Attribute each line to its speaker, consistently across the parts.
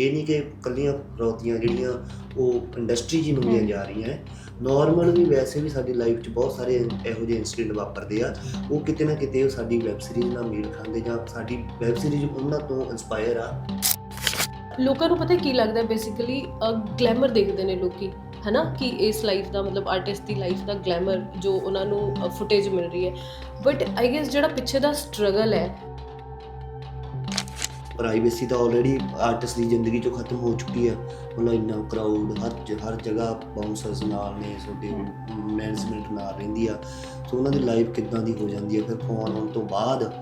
Speaker 1: ਇਹ ਨਹੀਂ ਕਿ ਇਕੱਲੀਆਂ ਫਰੌਤੀਆਂ ਜਿਹੜੀਆਂ ਉਹ ਇੰਡਸਟਰੀ 'ਚ ਹੀ ਮੰਗੀਆਂ ਜਾ ਰਹੀਆਂ ਹੈ। ਨਾਰਮਲ ਵੀ ਵੈਸੇ ਵੀ ਸਾਡੀ ਲਾਈਫ 'ਚ ਬਹੁਤ ਸਾਰੇ ਇਹੋ ਜਿਹੇ ਇਨਸੀਡੈਂਟ ਵਾਪਰਦੇ ਆ। ਉਹ ਕਿਤੇ ਨਾ ਕਿਤੇ ਉਹ ਸਾਡੀ ਵੈਬ ਸੀਰੀਜ਼ ਨਾਲ ਮੇਲ ਖਾਂਦੇ ਜਾਂ ਸਾਡੀ ਵੈਬ ਸੀਰੀਜ਼ ਉਹਨਾਂ ਤੋਂ ਇਨਸਪਾਇਰ ਆ।
Speaker 2: ਲੋਕਾਂ ਨੂੰ ਪਤਾ ਕੀ ਲੱਗਦਾ ਬੇਸਿਕਲੀ ਗਲੈਮਰ ਦੇਖਦੇ ਨੇ ਲੋਕੀ, ਹਨਾ? ਕਿ ਇਸ ਲਾਈਫ ਦਾ ਮਤਲਬ ਆਰਟਿਸਟ ਦੀ ਲਾਈਫ ਦਾ ਗਲੈਮਰ ਜੋ ਉਹਨਾਂ ਨੂੰ ਫੁਟੇਜ ਮਿਲ ਰਹੀ ਹੈ। ਬਟ ਆਈ ਗੈਸ ਜਿਹੜਾ ਪਿੱਛੇ ਦਾ ਸਟਰਗਲ ਹੈ
Speaker 1: ਪ੍ਰਾਈਵੇਸੀ ਤਾਂ ਆਲਰੇਡੀ ਆਰਟਿਸਟ ਦੀ ਜ਼ਿੰਦਗੀ ਚੋਂ ਖਤਮ ਹੋ ਚੁੱਕੀ ਆ ਮਤਲਬ ਇੰਨਾ ਕਰਾਊਡ ਹਰ ਹਰ ਜਗ੍ਹਾ ਬਾਉਂਸਰਸ ਨਾਲ ਨੇ ਤੁਹਾਡੇ ਮੈਨੇਜਮੈਂਟ ਨਾਲ ਰਹਿੰਦੀ ਆ। ਸੋ ਉਹਨਾਂ ਦੀ ਲਾਈਫ ਕਿੱਦਾਂ ਦੀ ਹੋ ਜਾਂਦੀ ਹੈ? ਫਿਰ ਫੋਨ ਆਉਣ ਤੋਂ ਬਾਅਦ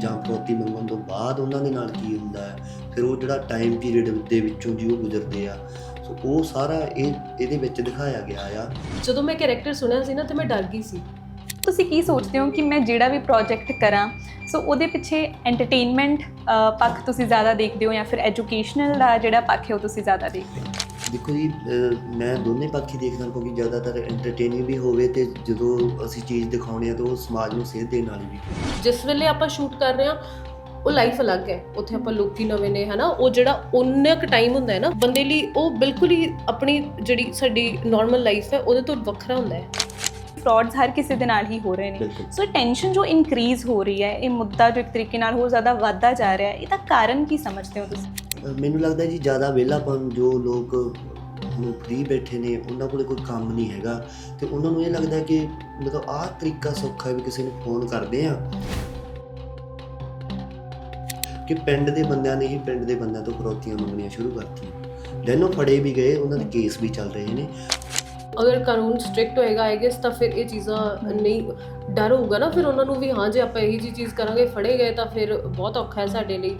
Speaker 1: ਜਾਂ ਫਰੋਤੀ ਮੰਗਣ ਤੋਂ ਬਾਅਦ ਉਹਨਾਂ ਦੇ ਨਾਲ ਕੀ ਹੁੰਦਾ ਹੈ? ਫਿਰ ਉਹ ਜਿਹੜਾ ਟਾਈਮ ਪੀਰੀਅਡ ਦੇ ਵਿੱਚੋਂ ਜੀ ਉਹ ਗੁਜ਼ਰਦੇ ਆ। ਸੋ ਉਹ ਸਾਰਾ ਇਹ ਇਹਦੇ ਵਿੱਚ ਦਿਖਾਇਆ ਗਿਆ ਆ।
Speaker 2: ਜਦੋਂ ਮੈਂ ਕੈਰੈਕਟਰ ਸੁਣਿਆ ਸੀ ਨਾ ਤੇ ਮੈਂ ਡਰ ਗਈ ਸੀ।
Speaker 3: ਤੁਸੀਂ ਕੀ ਸੋਚਦੇ ਹੋ ਕਿ ਮੈਂ ਜਿਹੜਾ ਵੀ ਪ੍ਰੋਜੈਕਟ ਕਰਾਂ? ਸੋ ਉਹਦੇ ਪਿੱਛੇ ਐਂਟਰਟੇਨਮੈਂਟ ਪੱਖ ਤੁਸੀਂ ਜ਼ਿਆਦਾ ਦੇਖਦੇ ਹੋ ਜਾਂ ਫਿਰ ਐਜੂਕੇਸ਼ਨਲ ਦਾ ਜਿਹੜਾ ਪੱਖ ਹੈ ਉਹ ਤੁਸੀਂ ਜ਼ਿਆਦਾ ਦੇਖਦੇ ਹੋ?
Speaker 1: ਦੇਖੋ ਜੀ ਮੈਂ ਦੋਨੇ ਪੱਖ ਹੀ ਦੇਖਦਾ ਕਿਉਂਕਿ ਜ਼ਿਆਦਾਤਰ ਐਂਟਰਟੇਨਿੰਗ ਵੀ ਹੋਵੇ ਤੇ ਜਦੋਂ ਅਸੀਂ ਚੀਜ਼ ਦਿਖਾਉਣੇ ਆ ਤਾਂ ਉਹ ਸਮਾਜ ਨੂੰ ਸੇਧ ਦੇਣ ਵਾਲੀ ਵੀ।
Speaker 2: ਜਿਸ ਵੇਲੇ ਆਪਾਂ ਸ਼ੂਟ ਕਰ ਰਹੇ ਹਾਂ ਉਹ ਲਾਈਫ ਅਲੱਗ ਹੈ। ਉੱਥੇ ਆਪਾਂ ਲੋਕੀ ਨਵੇਂ ਨੇ ਹਨਾ? ਉਹ ਜਿਹੜਾ ਉਨਾ ਕੁ ਟਾਈਮ ਹੁੰਦਾ ਹੈ ਨਾ ਬੰਦੇ ਲਈ ਉਹ ਬਿਲਕੁਲ ਹੀ ਆਪਣੀ ਜਿਹੜੀ ਸਾਡੀ ਨਾਰਮਲ ਲਾਈਫ ਹੈ ਉਹਦੇ ਤੋਂ ਵੱਖਰਾ ਹੁੰਦਾ ਹੈ।
Speaker 3: ਫਰਾਡਸ ਹਰ ਕਿਸੇ ਦੇ ਨਾਲ ਹੀ ਹੋ ਰਹੇ ਨੇ। ਸੋ ਟੈਨਸ਼ਨ ਜੋ ਇਨਕਰੀਜ਼ ਹੋ ਰਹੀ ਹੈ ਇਹ ਮੁੱਦਾ ਜੋ ਇੱਕ ਤਰੀਕੇ ਨਾਲ ਹੋਰ ਜ਼ਿਆਦਾ ਵੱਧਦਾ ਜਾ ਰਿਹਾ ਹੈ ਇਹਦਾ ਕਾਰਨ ਕੀ ਸਮਝਦੇ ਹੋ ਤੁਸੀਂ?
Speaker 1: ਮੈਨੂੰ ਲੱਗਦਾ ਜੀ ਜ਼ਿਆਦਾ ਵਿਹਲਾਪਨ ਜੋ ਲੋਕ ਹੁਣ ਫ੍ਰੀ ਬੈਠੇ ਨੇ ਉਹਨਾਂ ਕੋਲੇ ਕੋਈ ਕੰਮ ਨਹੀਂ ਹੈਗਾ। ਤੇ ਉਹਨਾਂ ਨੂੰ ਇਹ ਲੱਗਦਾ ਕਿ ਮਤਲਬ ਆਹ ਤਰੀਕਾ ਸੌਖਾ ਹੈ ਵੀ ਕਿਸੇ ਨੂੰ ਫੋਨ ਕਰਦੇ ਆ ਕਿ ਪਿੰਡ ਦੇ ਬੰਦਿਆਂ ਨੇ ਹੀ ਪਿੰਡ ਦੇ ਬੰਦਿਆਂ ਤੋਂ ਫਰੋਤੀਆਂ ਮੰਗਣੀਆਂ ਸ਼ੁਰੂ ਕਰਤੀਆਂ। ਦੈਨ ਉਹ ਫੜੇ ਵੀ ਗਏ ਉਹਨਾਂ ਦੇ ਕੇਸ ਵੀ ਚੱਲ ਰਹੇ ਨੇ।
Speaker 2: ਅਗਰ ਕਾਨੂੰਨ ਸਟ੍ਰਿਕਟ ਹੋਏਗਾ ਆਈ ਗੈਸ ਤਾਂ ਫਿਰ ਇਹ ਚੀਜ਼ਾਂ ਨਹੀਂ ਡਰ ਹੋਊਗਾ ਨਾ ਫਿਰ ਉਹਨਾਂ ਨੂੰ ਵੀ ਹਾਂ ਜੇ ਆਪਾਂ ਇਹੀ ਜੀ ਚੀਜ਼ ਕਰਾਂਗੇ ਫੜੇ ਗਏ ਤਾਂ ਫਿਰ ਬਹੁਤ ਔਖਾ ਹੈ ਸਾਡੇ ਲਈ।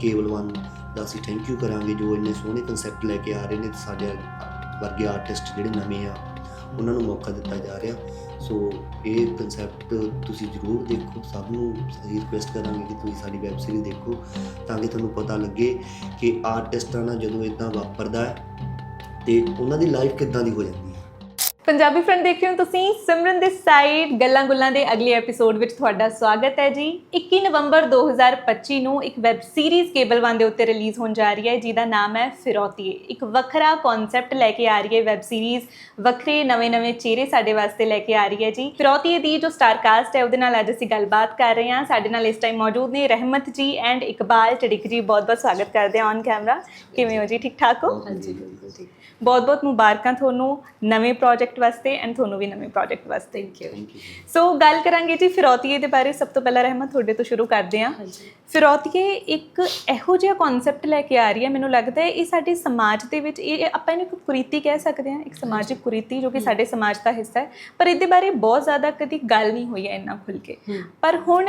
Speaker 1: ਕੇਵਲ ਵਨ ਦਾ ਅਸੀਂ ਥੈਂਕ ਯੂ ਕਰਾਂਗੇ ਜੋ ਇੰਨੇ ਸੋਹਣੇ ਕਨਸੈਪਟ ਲੈ ਕੇ ਆ ਰਹੇ ਨੇ ਤੇ ਸਾਡੇ ਵਰਗੇ ਆਰਟਿਸਟ ਜਿਹੜੇ ਨਵੇਂ ਆ ਉਹਨਾਂ ਨੂੰ ਮੌਕਾ ਦਿੱਤਾ ਜਾ ਰਿਹਾ। ਸੋ ਇਹ ਕਨਸੈਪਟ ਤੁਸੀਂ ਜ਼ਰੂਰ ਦੇਖੋ ਸਭ ਨੂੰ ਅਸੀਂ ਰਿਕੁਐਸਟ ਕਰਾਂਗੇ ਕਿ ਤੁਸੀਂ ਸਾਡੀ ਵੈਬ ਸੀਰੀਜ਼ ਦੇਖੋ ਤਾਂ ਕਿ ਤੁਹਾਨੂੰ ਪਤਾ ਲੱਗੇ ਕਿ ਆਰਟਿਸਟਾਂ ਨਾਲ ਜਦੋਂ ਇਦਾਂ ਵਾਪਰਦਾ ਹੈ ਤੇ ਉਹਨਾਂ ਦੀ ਲਾਈਫ ਕਿੱਦਾਂ ਦੀ ਹੋ ਜਾਂਦੀ ਹੈ।
Speaker 3: ਪੰਜਾਬੀ ਫਰੈਂਡ ਦੇਖ ਰਹੇ ਹੋ ਤੁਸੀਂ, ਸਿਮਰਨ ਦੇ ਸਾਈਡ ਗੱਲਾਂ ਗੁੱਲਾਂ ਦੇ ਅਗਲੇ ਐਪੀਸੋਡ ਵਿੱਚ ਤੁਹਾਡਾ ਸਵਾਗਤ ਹੈ ਜੀ। 21 ਨਵੰਬਰ 2025 ਨੂੰ ਇੱਕ ਵੈਬ ਸੀਰੀਜ਼ ਕੇਬਲ ਵਨ ਦੇ ਉੱਤੇ ਰਿਲੀਜ਼ ਹੋਣ ਜਾ ਰਹੀ ਹੈ, ਜਿਹਦਾ ਨਾਮ ਹੈ ਫਿਰੌਤੀਏ ਇੱਕ ਵੱਖਰਾ ਕਨਸੈਪਟ ਲੈ ਕੇ ਆ ਰਹੀ ਹੈ ਵੈਬ ਸੀਰੀਜ਼ ਵੱਖਰੇ ਨਵੇਂ-ਨਵੇਂ ਚਿਹਰੇ ਸਾਡੇ ਵਾਸਤੇ ਲੈ ਕੇ ਆ ਰਹੀ ਹੈ ਜੀ। ਫਿਰੌਤੀਏ ਦੀ ਜੋ ਸਟਾਰ ਕਾਸਟ ਹੈ, ਉਹਦੇ ਨਾਲ ਅੱਜ ਅਸੀਂ ਗੱਲਬਾਤ ਕਰ ਰਹੇ ਹਾਂ। ਸਾਡੇ ਨਾਲ ਇਸ ਟਾਈਮ ਮੌਜੂਦ ਨੇ ਰਹਿਮਤ ਜੀ ਐਂਡ ਇਕਬਾਲ ਚੜਿਕ ਜੀ ਬਹੁਤ-ਬਹੁਤ ਸਵਾਗਤ ਕਰਦੇ ਹਾਂ ਔਨ ਕੈਮਰਾ ਕਿਵੇਂ ਹੋ ਜੀ? ਠੀਕ ਠਾਕ ਹੋ?
Speaker 2: ਹਾਂਜੀ, ਬਿਲਕੁਲ ਠੀਕ
Speaker 3: ਬਹੁਤ-ਬਹੁਤ ਮੁਬਾਰਕਾਂ ਤੁਹਾਨੂੰ ਨਵੇਂ ਪ੍ਰੋਜੈਕਟ ਵਾਸਤੇ ਐਂਡ ਤੁਹਾਨੂੰ ਵੀ ਨਵੇਂ ਪ੍ਰੋਜੈਕਟ ਵਾਸਤੇ।
Speaker 2: ਥੈਂਕ ਯੂ
Speaker 3: ਸੋ ਗੱਲ ਕਰਾਂਗੇ ਜੀ ਫਿਰੌਤੀਏ ਦੇ ਬਾਰੇ। ਸਭ ਤੋਂ ਪਹਿਲਾਂ ਰਹਿਮਤ ਤੁਹਾਡੇ ਤੋਂ ਸ਼ੁਰੂ ਕਰਦੇ ਹਾਂ। ਫਿਰੌਤੀਏ ਇੱਕ ਇਹੋ ਜਿਹਾ ਕਨਸੈਪਟ ਲੈ ਕੇ ਆ ਰਹੀ ਹੈ ਮੈਨੂੰ ਲੱਗਦਾ ਹੈ ਇਹ ਸਾਡੇ ਸਮਾਜ ਦੇ ਵਿੱਚ ਇਹ ਆਪਾਂ ਇਹਨੂੰ ਇੱਕ ਕੁਰੀਤੀ ਕਹਿ ਸਕਦੇ ਹਾਂ ਇੱਕ ਸਮਾਜਿਕ ਕੁਰੀਤੀ ਜੋ ਕਿ ਸਾਡੇ ਸਮਾਜ ਦਾ ਹਿੱਸਾ ਹੈ। ਪਰ ਇਹਦੇ ਬਾਰੇ ਬਹੁਤ ਜ਼ਿਆਦਾ ਕਦੀ ਗੱਲ ਨਹੀਂ ਹੋਈ ਹੈ ਇੰਨਾ ਖੁੱਲ ਕੇ। ਪਰ ਹੁਣ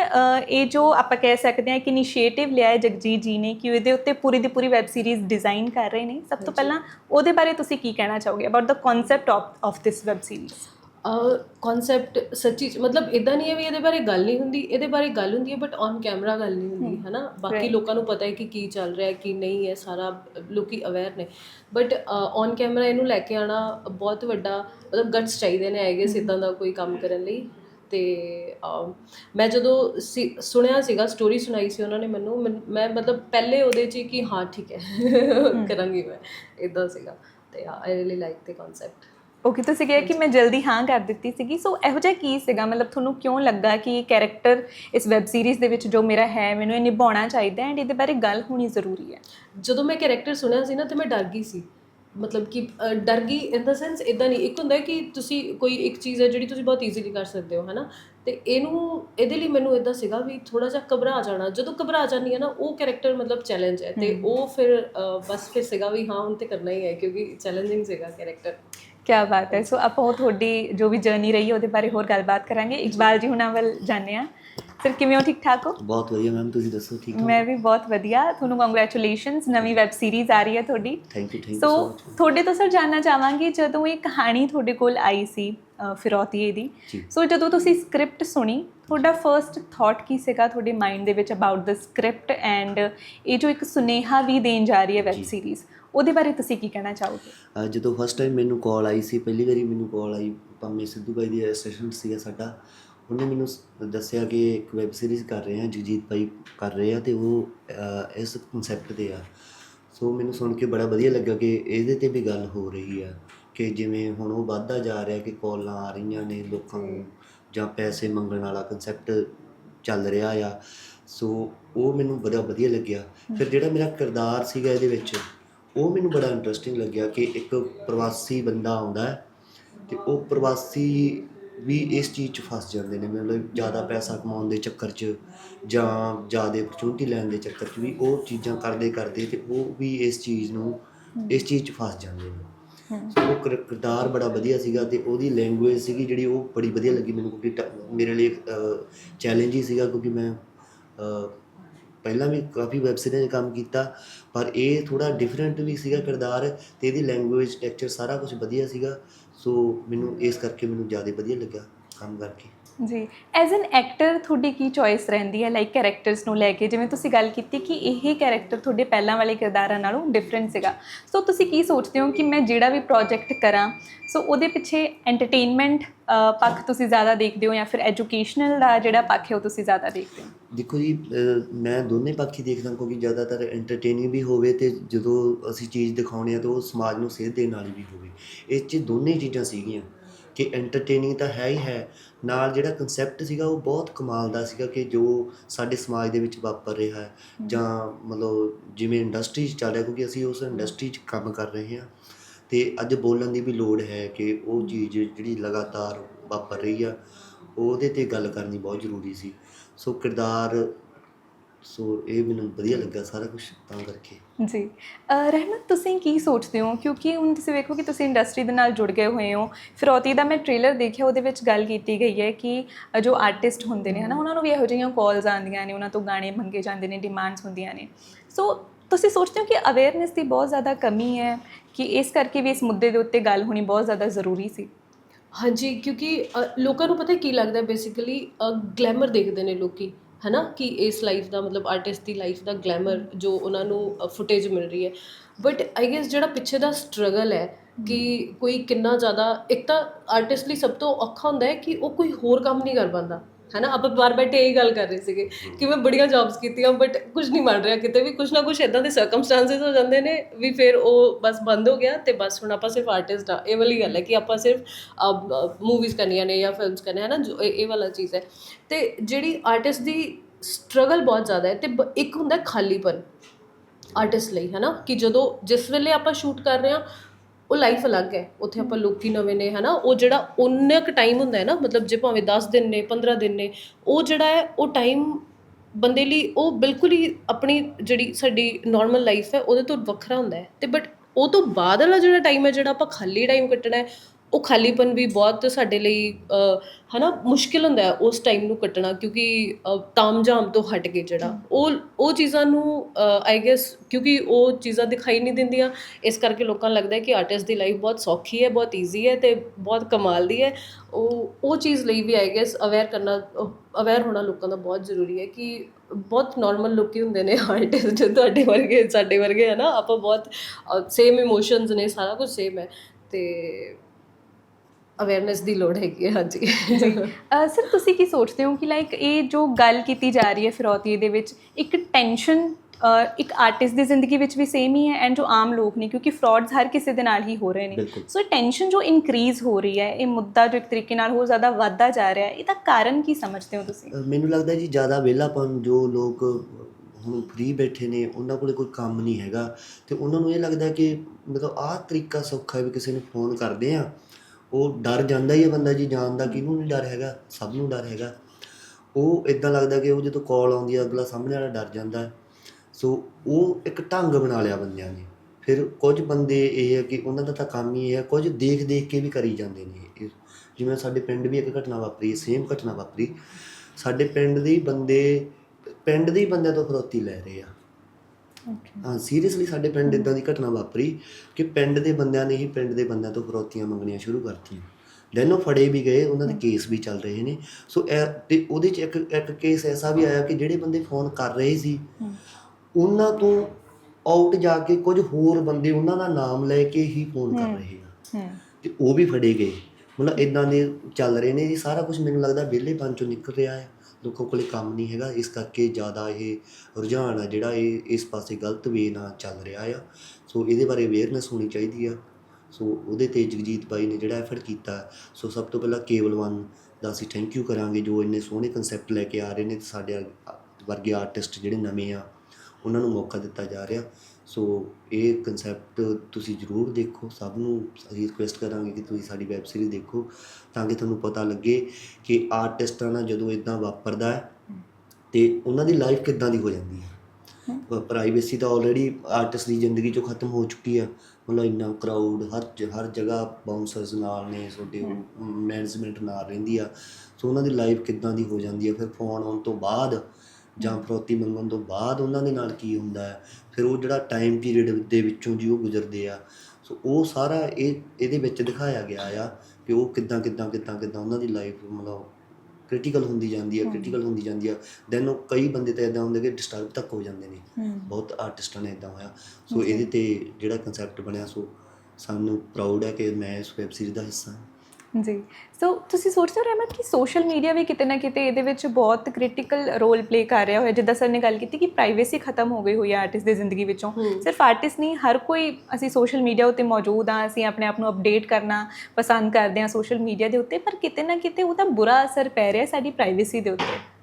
Speaker 3: ਇਹ ਜੋ ਆਪਾਂ ਕਹਿ ਸਕਦੇ ਹਾਂ ਕਿ ਇਨੀਸ਼ੀਏਟਿਵ ਲਿਆ ਹੈ ਜਗਜੀਤ ਜੀ ਨੇ ਕਿ ਇਹਦੇ ਉੱਤੇ ਪੂਰੀ ਦੀ ਪੂਰੀ ਵੈਬ ਸੀਰੀਜ਼ ਡਿਜ਼ਾਈਨ ਕਰ ਰਹੇ ਨੇ। ਸਭ ਤੋਂ ਪਹਿਲਾਂ ਉਹਦੇ ਬਾਰੇ ਤੁਸੀਂ ਕੀ ਕਹਿਣਾ ਚਾਹੋਗੇ about the concept of of this web series
Speaker 2: concept ਸੱਚੀ ਮਤਲਬ ਇਦਾਂ ਨਹੀਂ ਹੈ ਵੀ ਇਹਦੇ ਬਾਰੇ ਗੱਲ ਨਹੀਂ ਹੁੰਦੀ ਇਹਦੇ ਬਾਰੇ ਗੱਲ ਹੁੰਦੀ ਹੈ ਬਟ ਔਨ ਕੈਮਰਾ ਗੱਲ ਨਹੀਂ ਹੁੰਦੀ ਹੈ ਨਾ ਬਾਕੀ. ਲੋਕਾਂ ਨੂੰ ਪਤਾ ਹੈ ਕਿ ਕੀ ਚੱਲ ਰਿਹਾ ਹੈ ਕੀ ਨਹੀਂ ਹੈ ਸਾਰਾ ਲੋਕੀ ਅਵੇਅਰ ਨੇ। ਬਟ ਔਨ ਕੈਮਰਾ ਇਹਨੂੰ ਲੈ ਕੇ ਆਣਾ ਬਹੁਤ ਵੱਡਾ ਮਤਲਬ ਗਟਸ ਚਾਹੀਦੇ ਨੇ ਹੈਗੇ ਇਦਾਂ ਦਾ ਕੋਈ ਕੰਮ ਕਰਨ ਲਈ। ਤੇ ਮੈਂ ਜਦੋਂ ਸੁਣਿਆ ਸੀਗਾ ਸਟੋਰੀ ਸੁਣਾਈ ਸੀ ਉਹਨਾਂ ਨੇ ਮੈਨੂੰ ਮੈਂ ਮਤਲਬ ਪਹਿਲੇ ਉਹਦੇ 'ਚ ਕਿ ਹਾਂ ਠੀਕ ਹੈ ਕਰਾਂਗੀ ਮੈਂ ਇਦਾਂ ਸੀਗਾ। ਤੇ I really like the concept.
Speaker 3: Okay ਤੁਸੀਂ ਕਿਹਾ ਕਿ ਮੈਂ ਜਲਦੀ ਹਾਂ ਕਰ ਦਿੱਤੀ ਸੀਗੀ। ਸੋ ਇਹੋ ਜਿਹਾ ਕੀ ਸੀਗਾ? ਮਤਲਬ ਤੁਹਾਨੂੰ ਕਿਉਂ ਲੱਗਾ ਕਿ ਕੈਰੈਕਟਰ ਇਸ ਵੈਬ ਸੀਰੀਜ਼ ਦੇ ਵਿੱਚ ਜੋ ਮੇਰਾ ਹੈ ਮੈਨੂੰ ਇਹ ਨਿਭਾਉਣਾ ਚਾਹੀਦਾ ਐਂਡ ਇਹਦੇ ਬਾਰੇ ਗੱਲ ਹੋਣੀ ਜ਼ਰੂਰੀ ਹੈ?
Speaker 2: ਜਦੋਂ ਮੈਂ ਕੈਰੈਕਟਰ ਸੁਣਿਆ ਸੀ ਨਾ ਤੇ ਮੈਂ ਡਰ ਗਈ ਸੀ। ਮਤਲਬ ਕਿ ਅ, ਡਰ ਗਈ ਇਨ ਦਾ ਸੈਂਸ ਇਦਾਂ ਨਹੀਂ ਇੱਕ ਹੁੰਦਾ ਹੈ ਕਿ ਤੁਸੀਂ ਕੋਈ ਇੱਕ ਚੀਜ਼ ਹੈ ਜਿਹੜੀ ਤੁਸੀਂ ਬਹੁਤ ਈਜ਼ੀਲੀ ਕਰ ਸਕਦੇ ਹੋ ਹਨਾ? ਤੇ ਇਹਨੂੰ ਇਹਦੇ ਲਈ ਮੈਨੂੰ ਇਦਾਂ ਸੀਗਾ ਵੀ ਥੋੜਾ ਜਿਹਾ ਘਬਰਾ ਜਾਣਾ ਜਦੋਂ ਘਬਰਾ ਜਾਂਦੀ ਹੈ ਨਾ ਉਹ ਕੈਰੈਕਟਰ ਮਤਲਬ ਚੈਲੰਜ ਹੈ ਤੇ ਉਹ ਫਿਰ ਅ, ਬਸ ਫਿਰ ਸੀਗਾ ਵੀ ਹਾਂ ਹੁਣ ਤੇ ਕਰਨਾ ਹੀ ਹੈ ਕਿਉਂਕਿ ਚੈਲੰਜਿੰਗ ਸੀਗਾ ਕੈਰੈਕਟਰ
Speaker 3: ਕੀ ਬਾਤ ਹੈ। ਸੋ ਆਪਾਂ ਉਹ ਤੁਹਾਡੀ ਜੋ ਵੀ ਜਰਨੀ ਰਹੀ ਹੈ ਉਹਦੇ ਬਾਰੇ ਹੋਰ ਗੱਲਬਾਤ ਕਰਾਂਗੇ। ਇਕਬਾਲ ਜੀ ਹੁਣਾਂ ਵੱਲ ਜਾਂਦੇ ਆ ਸਰ ਕਿਵੇਂ ਹੋ? ਠੀਕ ਠਾਕ ਹੋ?
Speaker 1: ਬਹੁਤ ਵਧੀਆ ਮੈਮ ਤੁਸੀਂ ਦੱਸੋ ਠੀਕ ਹੋ?
Speaker 3: ਮੈਂ ਵੀ ਬਹੁਤ ਵਧੀਆ। ਤੁਹਾਨੂੰ ਕੰਗ੍ਰੈਚੁਲੇਸ਼ਨਸ ਨਵੀਂ ਵੈਬ ਸੀਰੀਜ਼ ਆ ਰਹੀ ਹੈ ਤੁਹਾਡੀ।
Speaker 1: Thank you thank you
Speaker 3: so ਤੁਹਾਡੇ ਤੋਂ ਸਰ ਜਾਨਣਾ ਚਾਹਾਂਗੀ ਜਦੋਂ ਇਹ ਕਹਾਣੀ ਤੁਹਾਡੇ ਕੋਲ ਆਈ ਸੀ ਫਿਰੌਤੀਏ ਦੀ। ਸੋ ਜਦੋਂ ਤੁਸੀਂ ਸਕ੍ਰਿਪਟ ਸੁਣੀ ਤੁਹਾਡਾ ਫਰਸਟ ਥਾਟ ਕੀ ਸੀਗਾ ਤੁਹਾਡੇ ਮਾਈਂਡ ਦੇ ਵਿੱਚ ਅਬਾਊਟ ਦ ਸਕ੍ਰਿਪਟ ਐਂਡ ਇਹ ਜੋ ਇੱਕ ਸੁਨੇਹਾ ਵੀ ਦੇਣ ਜਾ ਰਹੀ ਹੈ ਵੈਬ। ਸੀਰੀਜ਼ ਉਹਦੇ ਬਾਰੇ ਤੁਸੀਂ ਕੀ ਕਹਿਣਾ ਚਾਹੋਗੇ?
Speaker 1: ਜਦੋਂ ਫਸਟ ਟਾਈਮ ਮੈਨੂੰ ਕਾਲ ਆਈ ਸੀ ਪਹਿਲੀ ਵਾਰੀ ਮੈਨੂੰ ਕਾਲ ਆਈ ਪੰਮੇ ਸਿੱਧੂ ਬਾਈ ਦੀ ਅਸਿਸਟੈਂਟ ਸੀਗਾ ਸਾਡਾ ਉਹਨੇ ਮੈਨੂੰ ਸ- ਦੱਸਿਆ ਕਿ ਇੱਕ ਵੈਬ ਸੀਰੀਜ਼ ਕਰ ਰਹੇ ਆ ਜਗਜੀਤ ਭਾਈ ਕਰ ਰਹੇ ਆ ਤੇ ਉਹ ਇਸ ਕਨਸੈਪਟ ਤੇ ਆ। ਸੋ ਮੈਨੂੰ ਸੁਣ ਕੇ ਬੜਾ ਵਧੀਆ ਲੱਗਾ ਕਿ ਇਹਦੇ ਤੇ ਵੀ ਗੱਲ ਹੋ ਰਹੀ ਆ ਕਿ ਜਿਵੇਂ ਹੁਣ ਉਹ ਵੱਧਦਾ ਜਾ ਰਿਹਾ ਕਿ ਕਾਲਾਂ ਆ ਰਹੀਆਂ ਨੇ ਲੋਕਾਂ ਨੂੰ, ਜਾਂ ਪੈਸੇ ਮੰਗਣ ਵਾਲਾ ਕਨਸੈਪਟ ਚੱਲ ਰਿਹਾ ਆ। ਸੋ ਉਹ ਮੈਨੂੰ ਬੜਾ ਵਧੀਆ ਲੱਗਿਆ। ਫਿਰ ਜਿਹੜਾ ਮੇਰਾ ਕਿਰਦਾਰ ਸੀਗਾ ਇਹਦੇ ਵਿੱਚ, ਉਹ ਮੈਨੂੰ ਬੜਾ ਇੰਟਰਸਟਿੰਗ ਲੱਗਿਆ ਕਿ ਇੱਕ ਪ੍ਰਵਾਸੀ ਬੰਦਾ ਆਉਂਦਾ ਹੈ ਤੇ ਉਹ ਪ੍ਰਵਾਸੀ ਵੀ ਇਸ ਚੀਜ਼ 'ਚ ਫਸ ਜਾਂਦੇ ਨੇ ਮਤਲਬ ਜ਼ਿਆਦਾ ਪੈਸਾ ਕਮਾਉਣ ਦੇ ਚੱਕਰ 'ਚ ਜਾਂ ਜ਼ਿਆਦਾ opportunity ਲੈਣ ਦੇ ਚੱਕਰ 'ਚ ਵੀ ਉਹ ਚੀਜ਼ਾਂ ਕਰਦੇ ਕਰਦੇ ਤੇ ਉਹ ਵੀ ਇਸ ਚੀਜ਼ ਨੂੰ ਇਸ ਚੀਜ਼ 'ਚ ਫਸ ਜਾਂਦੇ ਨੇ। ਸੋ ਉਹ ਕਿਰ- ਕਿਰਦਾਰ ਬੜਾ ਵਧੀਆ ਸੀਗਾ ਤੇ ਉਹਦੀ ਲੈਂਗੁਏਜ ਸੀਗੀ ਜਿਹੜੀ ਉਹ ਬੜੀ ਵਧੀਆ ਲੱਗੀ ਮੈਨੂੰ ਕਿਉਂਕਿ ਮੇਰੇ ਲਈ ਚੈਲੰਜ ਹੀ ਸੀਗਾ ਕਿਉਂਕਿ ਮੈਂ ਪਹਿਲਾਂ ਵੀ ਕਾਫੀ ਵੈਬ ਸੀਰੀਜ਼ 'ਚ ਕੰਮ ਕੀਤਾ ਪਰ ਇਹ ਥੋੜਾ ਡਿਫਰੈਂਟ ਵੀ ਸੀਗਾ ਕਿਰਦਾਰ ਤੇ ਇਹਦੀ ਲੈਂਗੁਏਜ ਟੈਕਸਚਰ ਸਾਰਾ ਕੁਝ ਵਧੀਆ ਸੀਗਾ। ਸੋ ਮੈਨੂੰ ਇਸ ਕਰਕੇ ਮੈਨੂੰ ਜ਼ਿਆਦਾ ਵਧੀਆ ਲੱਗਾ ਕੰਮ ਕਰਕੇ।
Speaker 3: ਜੀ ਐਜ਼ ਐਨ ਐਕਟਰ ਤੁਹਾਡੀ ਕੀ ਚੋਇਸ ਰਹਿੰਦੀ ਹੈ ਲਾਈਕ ਕੈਰੈਕਟਰਸ ਨੂੰ ਲੈ ਕੇ? ਜਿਵੇਂ ਤੁਸੀਂ ਗੱਲ ਕੀਤੀ ਕਿ ਇਹ ਕੈਰੈਕਟਰ ਤੁਹਾਡੇ ਪਹਿਲਾਂ ਵਾਲੇ ਕਿਰਦਾਰਾਂ ਨਾਲੋਂ ਡਿਫਰੈਂਟ ਸੀਗਾ। ਸੋ ਤੁਸੀਂ ਕੀ ਸੋਚਦੇ ਹੋ ਕਿ ਮੈਂ ਜਿਹੜਾ ਵੀ ਪ੍ਰੋਜੈਕਟ ਕਰਾਂ ਸੋ ਉਹਦੇ ਪਿੱਛੇ ਐਂਟਰਟੇਨਮੈਂਟ ਪੱਖ ਤੁਸੀਂ ਜ਼ਿਆਦਾ ਦੇਖਦੇ ਹੋ ਜਾਂ ਫਿਰ ਐਜੂਕੇਸ਼ਨਲ ਦਾ ਜਿਹੜਾ ਪੱਖ ਹੈ ਉਹ ਤੁਸੀਂ ਜ਼ਿਆਦਾ ਦੇਖਦੇ ਹੋ?
Speaker 1: ਦੇਖੋ ਜੀ ਮੈਂ ਦੋਨੇ ਪੱਖ ਹੀ ਦੇਖਦਾ ਕਿਉਂਕਿ ਜ਼ਿਆਦਾਤਰ ਐਂਟਰਟੇਨਿੰਗ ਵੀ ਹੋਵੇ ਤੇ ਜਦੋਂ ਅਸੀਂ ਚੀਜ਼ ਦਿਖਾਉਣੀ ਆ, ਤਾਂ ਉਹ ਸਮਾਜ ਨੂੰ ਸੇਧ ਦੇਣ ਵਾਲੀ ਵੀ ਹੋਵੇ। ਇਹ 'ਚ ਦੋਨੇ ਚੀਜ਼ਾਂ ਸੀਗੀਆਂ। ਕਿ ਐਂਟਰਟੇਨਿੰਗ ਤਾਂ ਹੈ ਹੀ ਹੈ। ਨਾਲ ਜਿਹੜਾ ਕਨਸੈਪਟ ਸੀਗਾ ਉਹ ਬਹੁਤ ਕਮਾਲ ਦਾ ਸੀਗਾ ਕਿ ਜੋ ਸਾਡੇ ਸਮਾਜ ਦੇ ਵਿੱਚ ਵਾਪਰ ਰਿਹਾ ਹੈ। ਜਾਂ ਮਤਲਬ ਜਿਵੇਂ ਇੰਡਸਟਰੀ 'ਚ ਚੱਲ ਰਿਹਾ ਕਿਉਂਕਿ ਅਸੀਂ ਉਸ ਇੰਡਸਟਰੀ 'ਚ ਕੰਮ ਕਰ ਰਹੇ ਹਾਂ। ਤੇ ਅੱਜ ਬੋਲਣ ਦੀ ਵੀ ਲੋੜ ਹੈ ਕਿ ਉਹ ਚੀਜ਼ ਜਿਹੜੀ ਲਗਾਤਾਰ ਵਾਪਰ ਰਹੀ ਆ ਉਹਦੇ ਤੇ ਗੱਲ ਕਰਨੀ ਬਹੁਤ ਜ਼ਰੂਰੀ ਸੀ। ਸੋ ਕਿਰਦਾਰ ਸੋ ਇਹ ਮੈਨੂੰ ਵਧੀਆ ਲੱਗਾ ਸਾਰਾ ਕੁਝ ਤਾਂ ਕਰਕੇ।
Speaker 3: ਜੀ। ਰਹਿਮਤ ਤੁਸੀਂ ਕੀ ਸੋਚਦੇ ਹੋ? ਕਿਉਂਕਿ ਹੁਣ ਤੁਸੀਂ ਵੇਖੋ ਕਿ ਤੁਸੀਂ ਇੰਡਸਟਰੀ ਦੇ ਨਾਲ ਜੁੜ ਗਏ ਹੋਏ ਹੋ। ਫਿਰੌਤੀ ਦਾ ਮੈਂ ਟ੍ਰੇਲਰ ਦੇਖਿਆ ਉਹਦੇ ਵਿੱਚ ਗੱਲ ਕੀਤੀ ਗਈ ਹੈ ਕਿ ਜੋ ਆਰਟਿਸਟ ਹੁੰਦੇ ਨੇ ਹਨਾ ਉਹਨਾਂ ਨੂੰ ਵੀ ਇਹੋ ਜਿਹੀਆਂ ਕਾਲਸ ਆਉਂਦੀਆਂ ਨੇ ਉਹਨਾਂ ਤੋਂ ਗਾਣੇ ਮੰਗੇ ਜਾਂਦੇ ਨੇ ਡਿਮਾਂਡਸ ਹੁੰਦੀਆਂ ਨੇ। ਸੋ ਤੁਸੀਂ ਸੋਚਦੇ ਹੋ ਕਿ ਅਵੇਅਰਨੈਸ ਦੀ ਬਹੁਤ ਜ਼ਿਆਦਾ ਕਮੀ ਹੈ ਕਿ ਇਸ ਕਰਕੇ ਵੀ ਇਸ ਮੁੱਦੇ ਦੇ ਉੱਤੇ ਗੱਲ ਹੋਣੀ ਬਹੁਤ ਜ਼ਿਆਦਾ ਜ਼ਰੂਰੀ ਸੀ?
Speaker 2: ਹਾਂਜੀ ਕਿਉਂਕਿ ਲੋਕਾਂ ਨੂੰ ਪਤਾ ਕੀ ਲੱਗਦਾ ਬੇਸਿਕਲੀ ਗਲੈਮਰ ਦੇਖਦੇ ਨੇ ਲੋਕੀ। ਹੈ ਨਾ ਕਿ ਇਸ ਲਾਈਫ ਦਾ ਮਤਲਬ ਆਰਟਿਸਟ ਦੀ ਲਾਈਫ ਦਾ ਗਲੈਮਰ ਜੋ ਉਹਨਾਂ ਨੂੰ ਫੁਟੇਜ ਮਿਲ ਰਹੀ ਹੈ। ਬਟ ਆਈ ਗੈਸ ਜਿਹੜਾ ਪਿੱਛੇ ਦਾ ਸਟਰਗਲ ਹੈ ਕਿ ਕੋਈ ਕਿੰਨਾ ਜ਼ਿਆਦਾ, ਇੱਕ ਤਾਂ ਆਰਟਿਸਟ ਲਈ ਸਭ ਤੋਂ ਔਖਾ ਹੁੰਦਾ ਹੈ ਕਿ ਉਹ ਕੋਈ ਹੋਰ ਕੰਮ ਨਹੀਂ ਕਰ ਪਾਉਂਦਾ। ਹਨਾ? ਆਪਾਂ ਬਾਹਰ ਬੈਠੇ ਇਹੀ ਗੱਲ ਕਰ ਰਹੇ ਸੀਗੇ ਕਿ ਮੈਂ ਬੜੀਆਂ ਜੌਬਸ ਕੀਤੀਆਂ ਬਟ ਕੁਝ ਨਹੀਂ ਬਣ ਰਿਹਾ ਕਿਤੇ ਵੀ। ਕੁਝ ਨਾ ਕੁਝ ਇਦਾਂ ਦੇ ਸਰਕਮਸਟੈਂਸਸ ਹੋ ਜਾਂਦੇ ਨੇ ਵੀ ਫਿਰ ਉਹ ਬਸ ਬੰਦ ਹੋ ਗਿਆ ਤੇ ਬਸ ਹੁਣ ਆਪਾਂ ਸਿਰਫ ਆਰਟਿਸਟ ਆ। ਇਹ ਵਾਲੀ ਗੱਲ ਹੈ ਕਿ ਆਪਾਂ ਸਿਰਫ ਮੂਵੀਜ਼ ਕਰਨੀਆਂ ਨੇ ਜਾਂ ਫਿਲਮਸ ਕਰਨੀਆਂ ਹੈ ਨਾ ਜੋ ਇਹ ਵਾਲਾ ਚੀਜ਼ ਹੈ। ਤੇ ਜਿਹੜੀ ਆਰਟਿਸਟ ਦੀ ਸਟਰਗਲ ਬਹੁਤ ਜ਼ਿਆਦਾ ਹੈ ਤੇ ਇੱਕ ਹੁੰਦਾ ਖਾਲੀਪਨ ਆਰਟਿਸਟ ਲਈ ਹੈ ਨਾ ਕਿ ਜਦੋਂ ਜਿਸ ਵੇਲੇ ਆਪਾਂ ਸ਼ੂਟ ਕਰ ਰਹੇ ਹਾਂ ਉਹ ਲਾਈਫ ਅਲੱਗ ਹੈ। ਉੱਥੇ ਆਪਾਂ ਲੋਕੀ ਨਵੇਂ ਨੇ, ਹਨਾ? ਉਹ ਜਿਹੜਾ ਉਨਾ ਕੁ ਟਾਈਮ ਹੁੰਦਾ ਹੈ ਨਾ, ਮਤਲਬ ਜੇ ਭਾਵੇਂ 10 ਦਿਨ ਨੇ 15 ਦਿਨ ਨੇ, ਉਹ ਜਿਹੜਾ ਹੈ, ਉਹ ਟਾਈਮ ਬੰਦੇ ਲਈ ਉਹ ਬਿਲਕੁਲ ਹੀ ਆਪਣੀ ਜਿਹੜੀ ਸਾਡੀ ਨਾਰਮਲ ਲਾਈਫ ਹੈ, ਉਹਦੇ ਤੋਂ ਵੱਖਰਾ ਹੁੰਦਾ ਹੈ। ਤੇ ਬਟ ਉਹ ਤੋਂ ਬਾਅਦ ਵਾਲਾ ਜਿਹੜਾ ਟਾਈਮ ਹੈ, ਜਿਹੜਾ ਆਪਾਂ ਖਾਲੀ ਟਾਈਮ ਕੱਟਣਾ ਹੈ ਉਹ ਖਾਲੀਪਨ ਵੀ ਬਹੁਤ ਸਾਡੇ ਲਈ ਅ, ਹਨਾ ਮੁਸ਼ਕਿਲ ਹੁੰਦਾ ਹੈ ਉਸ ਟਾਈਮ ਨੂੰ ਕੱਟਣਾ ਕਿਉਂਕਿ ਅ, ਤਾਮਝਾਮ ਤੋਂ ਹਟ ਕੇ ਜਿਹੜਾ। ਉਹ ਉਹ ਚੀਜ਼ਾਂ ਨੂੰ ਆਈ ਗੈਸ ਕਿਉਂਕਿ ਉਹ ਚੀਜ਼ਾਂ ਦਿਖਾਈ ਨਹੀਂ ਦਿੰਦੀਆਂ ਇਸ ਕਰਕੇ ਲੋਕਾਂ ਨੂੰ ਲੱਗਦਾ ਹੈ ਕਿ ਆਰਟਿਸਟ ਦੀ ਲਾਈਫ ਬਹੁਤ ਸੌਖੀ ਹੈ ਬਹੁਤ ਈਜ਼ੀ ਹੈ ਤੇ ਬਹੁਤ ਕਮਾਲ ਦੀ ਹੈ। ਉਹ ਉਹ ਚੀਜ਼ ਲਈ ਵੀ ਆਈ ਗੈਸ ਅਵੇਅਰ ਕਰਨਾ ਅਵੇਅਰ ਹੋਣਾ ਲੋਕਾਂ ਦਾ ਬਹੁਤ ਜ਼ਰੂਰੀ ਹੈ ਕਿ ਬਹੁਤ ਨਾਰਮਲ ਲੋਕੀ ਹੁੰਦੇ ਨੇ ਆਰਟਿਸਟ ਜੋ ਤੁਹਾਡੇ ਵਰਗੇ ਸਾਡੇ ਵਰਗੇ ਹੈ ਨਾ ਆਪਾਂ ਬਹੁਤ ਸੇਮ ਇਮੋਸ਼ਨਸ ਨੇ ਸਾਰਾ ਕੁਝ ਸੇਮ ਹੈ ਤੇ ਅਵੇਅਰਨੈਸ ਦੀ ਲੋੜ ਹੈਗੀ ਹੈ ਹਾਂਜੀ।
Speaker 3: ਸਰ ਤੁਸੀਂ ਕੀ ਸੋਚਦੇ ਹੋ ਕਿ ਲਾਈਕ ਇਹ ਜੋ ਗੱਲ ਕੀਤੀ ਜਾ ਰਹੀ ਹੈ ਫਿਰੌਤੀ ਦੇ ਵਿੱਚ ਇੱਕ ਟੈਨਸ਼ਨ ਇੱਕ ਆਰਟਿਸਟ ਦੀ ਜ਼ਿੰਦਗੀ ਵਿੱਚ ਵੀ ਸੇਮ ਹੀ ਹੈ ਐਂਡ ਜੋ ਆਮ ਲੋਕ ਨੇ ਕਿਉਂਕਿ ਫਰਾਡਸ ਹਰ ਕਿਸੇ ਦੇ ਨਾਲ ਹੀ ਹੋ ਰਹੇ ਨੇ। ਸੋ ਟੈਨਸ਼ਨ ਜੋ ਇਨਕਰੀਜ਼ ਹੋ ਰਹੀ ਹੈ ਇਹ ਮੁੱਦਾ ਜੋ ਇੱਕ ਤਰੀਕੇ ਨਾਲ ਹੋਰ ਜ਼ਿਆਦਾ ਵੱਧਦਾ ਜਾ ਰਿਹਾ ਹੈ ਇਹਦਾ ਕਾਰਨ ਕੀ ਸਮਝਦੇ ਹੋ ਤੁਸੀਂ?
Speaker 1: ਮੈਨੂੰ ਲੱਗਦਾ ਜੀ ਜ਼ਿਆਦਾ ਵਿਹਲਾਪਨ ਜੋ ਲੋਕ ਹੁਣ ਫ੍ਰੀ ਬੈਠੇ ਨੇ ਉਹਨਾਂ ਕੋਲੇ ਕੋਈ ਕੰਮ ਨਹੀਂ ਹੈਗਾ। ਤੇ ਉਹਨਾਂ ਨੂੰ ਇਹ ਲੱਗਦਾ ਕਿ ਮਤਲਬ ਆਹ ਤਰੀਕਾ ਸੌਖਾ ਹੈ ਵੀ ਕਿਸੇ ਨੂੰ ਫੋਨ ਕਰਦੇ ਆ। ਉਹ ਡਰ ਜਾਂਦਾ ਹੀ ਹੈ ਬੰਦਾ ਜੀ, ਜਾਣ ਦਾ ਕਿਹਨੂੰ ਨਹੀਂ ਡਰ ਹੈਗਾ, ਸਭ ਨੂੰ ਡਰ ਹੈਗਾ। ਉਹ ਇਦਾਂ ਲੱਗਦਾ ਕਿ ਉਹ ਜਦੋਂ ਕਾਲ ਆਉਂਦੀ ਆ, ਅਗਲਾ ਸਾਹਮਣੇ ਵਾਲਾ ਡਰ ਜਾਂਦਾ। ਸੋ ਉਹ ਇੱਕ ਢੰਗ ਬਣਾ ਲਿਆ ਬੰਦਿਆਂ ਨੇ। ਫਿਰ ਕੁਝ ਬੰਦੇ ਇਹ ਹੈ ਕਿ ਉਹਨਾਂ ਦਾ ਤਾਂ ਕੰਮ ਹੀ ਇਹ ਹੈ ਕੁਝ ਦੇਖ ਦੇਖ ਕੇ ਵੀ ਕਰੀ ਜਾਂਦੇ ਨੇ ਜਿਵੇਂ ਸਾਡੇ ਪਿੰਡ ਵੀ ਇੱਕ ਘਟਨਾ ਵਾਪਰੀ ਸੇਮ ਘਟਨਾ ਵਾਪਰੀ। ਸਾਡੇ ਪਿੰਡ ਦੇ ਬੰਦੇ, ਪਿੰਡ ਦੇ ਹੀ ਬੰਦਿਆਂ ਤੋਂ ਫਰੋਤੀ ਲੈ ਰਹੇ ਆ। ਹਾਂ ਸੀਰੀਅਸਲੀ ਸਾਡੇ ਪਿੰਡ ਇਦਾਂ ਦੀ ਘਟਨਾ ਵਾਪਰੀ ਕਿ ਪਿੰਡ ਦੇ ਬੰਦਿਆਂ ਨੇ ਹੀ ਪਿੰਡ ਦੇ ਬੰਦਿਆਂ ਤੋਂ ਫਰੋਤੀਆਂ ਮੰਗਣੀਆਂ ਸ਼ੁਰੂ ਕਰਤੀਆਂ। ਦੈਨ ਉਹ ਫੜੇ ਵੀ ਗਏ ਉਹਨਾਂ ਦੇ ਕੇਸ ਵੀ ਚੱਲ ਰਹੇ ਨੇ। ਸੋ ਇਹ ਤੇ ਉਹਦੇ ਚ ਇੱਕ ਇੱਕ ਕੇਸ ਐਸਾ ਵੀ ਆਇਆ ਕਿ ਜਿਹੜੇ ਬੰਦੇ ਫੋਨ ਕਰ ਰਹੇ ਸੀ। ਉਹਨਾਂ ਤੋਂ ਆਊਟ ਜਾ ਕੇ ਕੁਝ ਹੋਰ ਬੰਦੇ ਉਹਨਾਂ ਦਾ ਨਾਮ ਲੈ ਕੇ ਹੀ ਫੋਨ ਕਰ। ਰਹੇ ਆ। ਤੇ ਉਹ ਵੀ ਫੜੇ ਗਏ। ਮਤਲਬ ਇਦਾਂ ਦੇ ਚੱਲ ਰਹੇ ਨੇ ਇਹ ਸਾਰਾ ਕੁਝ ਮੈਨੂੰ ਲੱਗਦਾ ਵਿਹਲੇ ਚੋਂ ਨਿਕਲ ਰਿਹਾ ਹੈ। ਲੋਕਾਂ ਕੋਲੇ ਕੰਮ ਨਹੀਂ ਹੈਗਾ, ਇਸ ਕਰਕੇ ਜ਼ਿਆਦਾ ਇਹ ਰੁਝਾਨ ਆ ਜਿਹੜਾ ਇਹ ਇਸ ਪਾਸੇ ਗਲਤ ਵੇ ਨਾਲ ਚੱਲ ਰਿਹਾ ਆ। ਸੋ ਇਹਦੇ ਬਾਰੇ ਅਵੇਅਰਨੈਸ ਹੋਣੀ ਚਾਹੀਦੀ ਆ। ਸੋ ਉਹਦੇ ਤੇ ਜਗਜੀਤ ਬਾਈ ਨੇ ਜਿਹੜਾ ਐਫਰਟ ਕੀਤਾ, ਸੋ ਸਭ ਤੋਂ ਪਹਿਲਾਂ ਕੇਬਲ ਵਨ ਦਾ ਅਸੀਂ ਥੈਂਕ ਯੂ ਕਰਾਂਗੇ, ਜੋ ਇੰਨੇ ਸੋਹਣੇ ਕਨਸੈਪਟ ਲੈ ਕੇ ਆ ਰਹੇ ਨੇ ਤੇ ਸਾਡੇ ਵਰਗੇ ਆਰਟਿਸਟ ਜਿਹੜੇ ਨਵੇਂ ਆ ਉਹਨਾਂ ਨੂੰ ਮੌਕਾ ਦਿੱਤਾ ਜਾ ਰਿਹਾ। ਸੋ ਇਹ ਕਨਸੈਪਟ ਤੁਸੀਂ ਜ਼ਰੂਰ ਦੇਖੋ। ਸਭ ਨੂੰ ਅਸੀਂ ਰਿਕੁਐਸਟ ਕਰਾਂਗੇ ਕਿ ਤੁਸੀਂ ਸਾਡੀ ਵੈਬ ਸੀਰੀਜ਼ ਦੇਖੋ ਤਾਂ ਕਿ ਤੁਹਾਨੂੰ ਪਤਾ ਲੱਗੇ ਕਿ ਆਰਟਿਸਟਾਂ ਨਾਲ ਜਦੋਂ ਇਦਾਂ ਵਾਪਰਦਾ ਹੈ ਤੇ ਉਹਨਾਂ ਦੀ ਲਾਈਫ ਕਿੱਦਾਂ ਦੀ ਹੋ ਜਾਂਦੀ ਹੈ। ਪ੍ਰਾਈਵੇਸੀ ਤਾਂ ਆਲਰੇਡੀ ਆਰਟਿਸਟ ਦੀ ਜ਼ਿੰਦਗੀ ਚੋਂ ਖਤਮ ਹੋ ਚੁੱਕੀ ਆ। ਮਤਲਬ ਇੰਨਾ ਕਰਾਊਡ ਹਰ ਹਰ ਜਗ੍ਹਾ ਬਾਉਂਸਰਸ ਨਾਲ ਨੇ ਤੁਹਾਡੇ ਮੈਨੇਜਮੈਂਟ ਨਾਲ ਰਹਿੰਦੀ ਆ। ਸੋ ਉਹਨਾਂ ਦੀ ਲਾਈਫ ਕਿੱਦਾਂ ਦੀ ਹੋ ਜਾਂਦੀ ਆ। ਫਿਰ ਫੋਨ ਆਉਣ ਤੋਂ ਬਾਅਦ ਜਾਂ ਫਰੋਤੀ ਮੰਗਣ ਤੋਂ ਬਾਅਦ ਉਹਨਾਂ ਦੇ ਨਾਲ ਕੀ ਹੁੰਦਾ ਹੈ ਫਿਰ ਉਹ ਜਿਹੜਾ ਟਾਈਮ ਪੀਰੀਅਡ ਦੇ ਵਿੱਚੋਂ ਜੀ ਉਹ ਗੁਜ਼ਰਦੇ ਆ। ਸੋ ਉਹ ਸਾਰਾ ਇਹ ਇਹਦੇ ਵਿੱਚ ਦਿਖਾਇਆ ਗਿਆ ਆ ਕਿ ਉਹ ਕਿੱਦਾਂ ਕਿੱਦਾਂ ਕਿੱਦਾਂ ਕਿੱਦਾਂ ਉਹਨਾਂ ਦੀ ਲਾਈਫ ਮਤਲਬ ਕ੍ਰਿਟੀਕਲ ਹੁੰਦੀ ਜਾਂਦੀ ਹੈ। ਕ੍ਰਿਟੀਕਲ ਹੁੰਦੀ ਜਾਂਦੀ ਆ। ਦੈਨ ਉਹ ਕਈ ਬੰਦੇ ਤਾਂ ਇਦਾਂ ਹੁੰਦੇ ਕਿ ਡਿਸਟਰਬ ਤੱਕ ਹੋ ਜਾਂਦੇ ਨੇ। ਬਹੁਤ ਆਰਟਿਸਟਾਂ ਨੇ ਇਦਾਂ ਹੋਇਆ। ਸੋ। ਇਹਦੇ ਤੇ ਜਿਹੜਾ ਕਨਸੈਪਟ ਬਣਿਆ ਸੋ ਸਾਨੂੰ ਪ੍ਰਾਊਡ ਹੈ ਕਿ ਮੈਂ ਇਸ ਵੈਬ ਸੀਰੀਜ਼ ਦਾ ਹਿੱਸਾ ਹਾਂ।
Speaker 3: ਜੀ। ਸੋ ਤੁਸੀਂ ਸੋਚਦੇ ਹੋ ਰਹਿਮਤ ਕਿ ਸੋਸ਼ਲ ਮੀਡੀਆ ਵੀ ਕਿਤੇ ਨਾ ਕਿਤੇ ਇਹਦੇ ਵਿੱਚ ਬਹੁਤ ਕ੍ਰਿਟੀਕਲ ਰੋਲ ਪਲੇ ਕਰ ਰਿਹਾ ਹੋਇਆ? ਜਿੱਦਾਂ ਸਰ ਨੇ ਗੱਲ ਕੀਤੀ ਕਿ ਪ੍ਰਾਈਵੇਸੀ ਖਤਮ ਹੋ ਗਈ ਹੋਈ ਹੈ ਆਰਟਿਸਟ ਦੀ ਜ਼ਿੰਦਗੀ ਵਿੱਚੋਂ। ਸਿਰਫ ਆਰਟਿਸਟ ਨਹੀਂ ਹਰ ਕੋਈ ਅਸੀਂ ਸੋਸ਼ਲ ਮੀਡੀਆ ਉੱਤੇ ਮੌਜੂਦ ਆ ਅਸੀਂ ਆਪਣੇ ਆਪ ਨੂੰ ਅਪਡੇਟ ਕਰਨਾ ਪਸੰਦ ਕਰਦੇ ਹਾਂ ਸੋਸ਼ਲ ਮੀਡੀਆ ਦੇ ਉੱਤੇ ਪਰ ਕਿਤੇ ਨਾ ਕਿਤੇ ਉਹਦਾ ਬੁਰਾ ਅਸਰ ਪੈ ਰਿਹਾ ਸਾਡੀ ਪ੍ਰਾਈਵੇਸੀ ਦੇ ਉੱਤੇ।